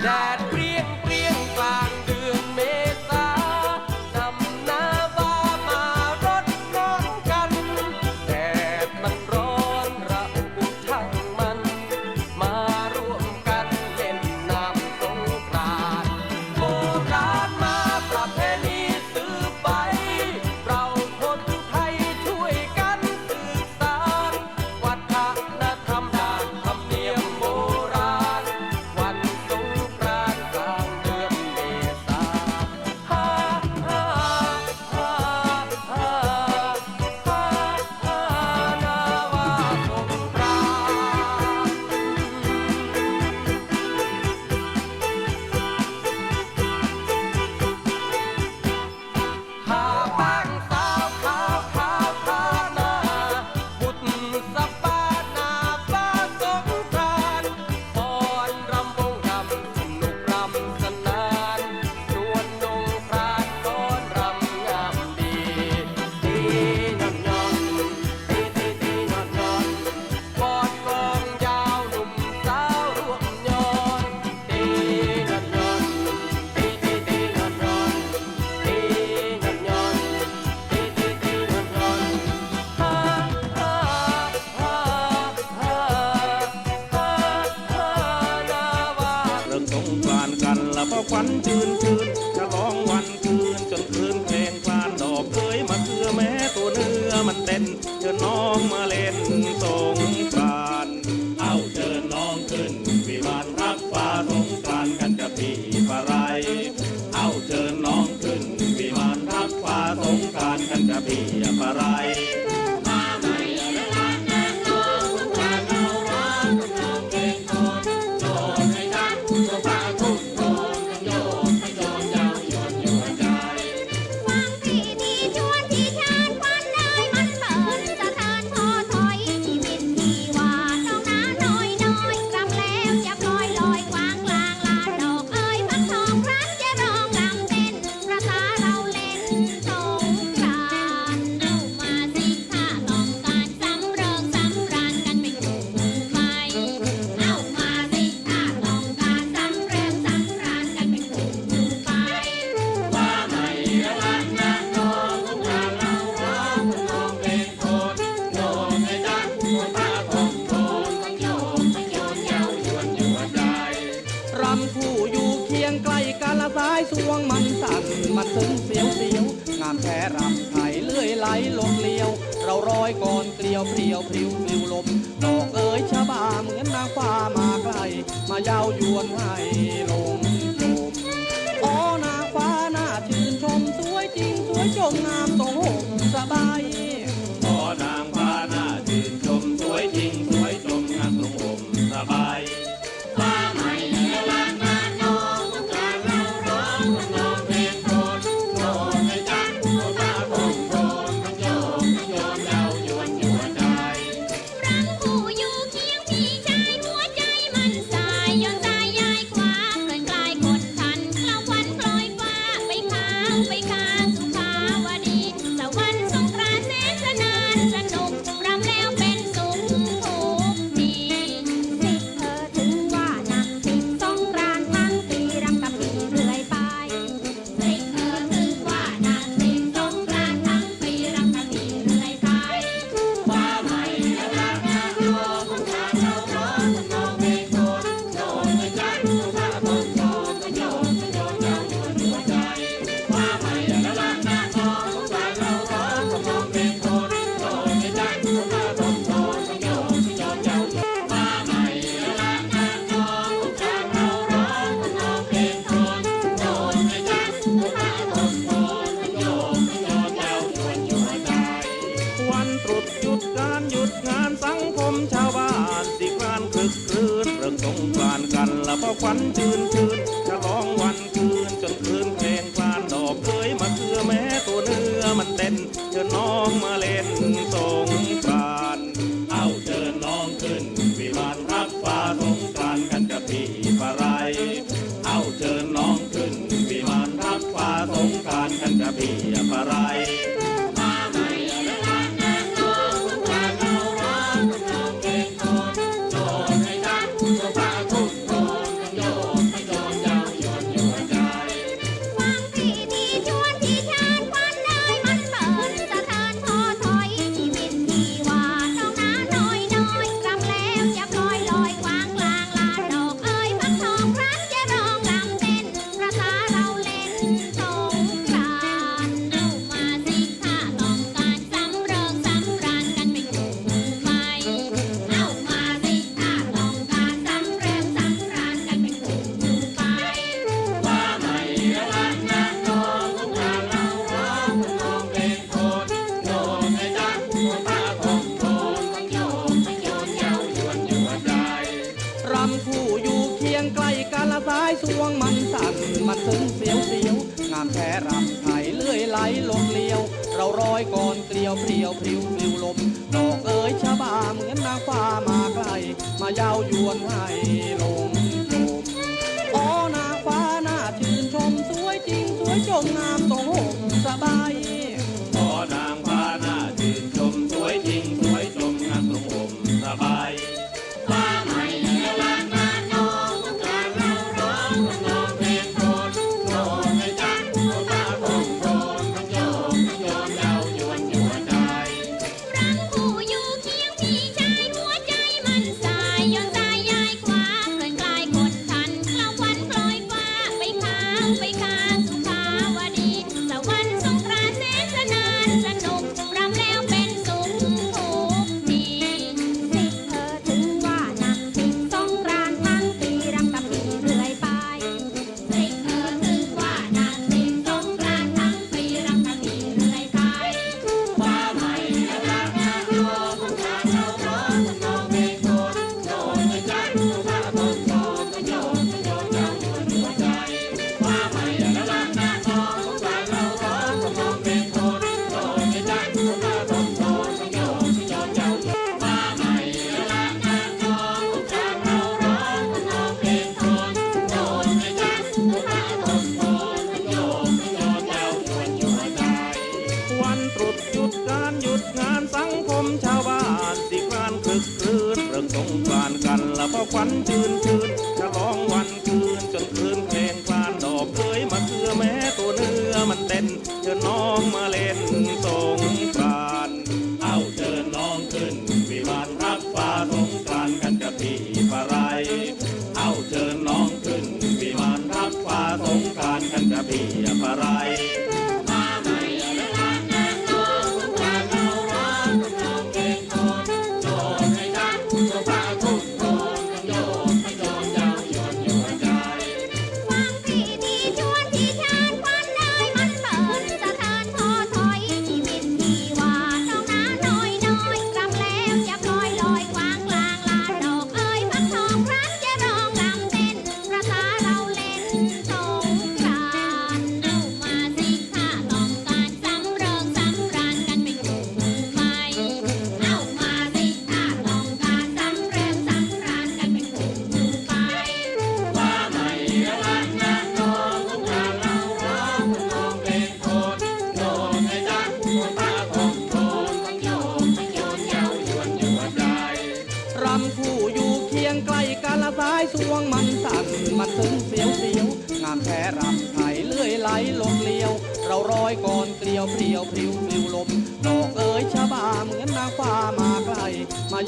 that ฝันชื่นชื่ ลมเลี้ยว เราร้อยก่อนเกลียวเพลียวพลิวพลิวลมดอกเอ๋ยชะบาเหมือนนางฟ้ามาไกลมาเย้ายวนให้ลมลอ๋อนางฟ้าหน้าชื่นชมสวยจริงสวยจงงามตรงสบาย ขวัญชื่นช สวงมันสั่นมันซึ้งเสียวเสียวงามแท้รำไถเลื่อยไหลลมเลี้ยว เราร้อยก่อนเกลียวเพลียวพริ้วพลิ้วลมดอกเอ๋ยชะบาเหมือนนางฟ้ามาไกลมายาวยวนให้ลม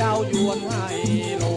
ดาวยวนให้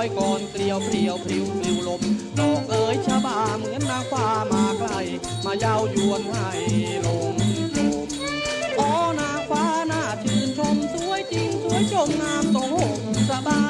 อยก่อนเกลียวเปรียวพริ้วปลิวลมดอกเอ๋ยชาบาเหมือนนางฟ้ามาไกล มาเย้ายวนให้ลงโอ๋อนางฟ้าน่าชื่นชมสวยจริงสวยชมงามตรงงสบาย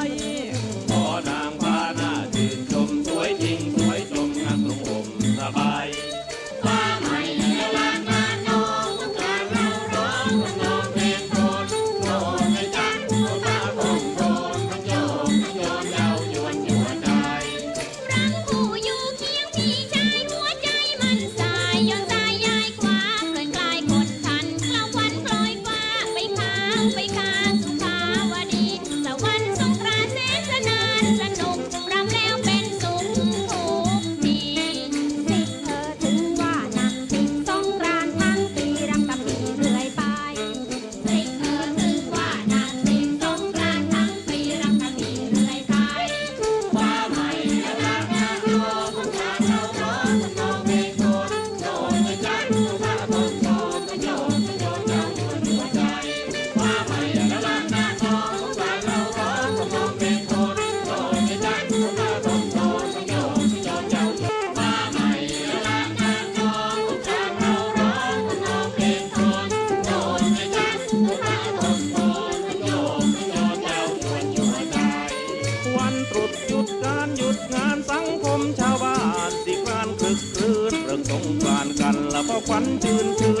หยุดงานสังคมชาวบ้านที่งานคลึกคลื้นเรื่องสงการกันละเพอควันชื่นชื่น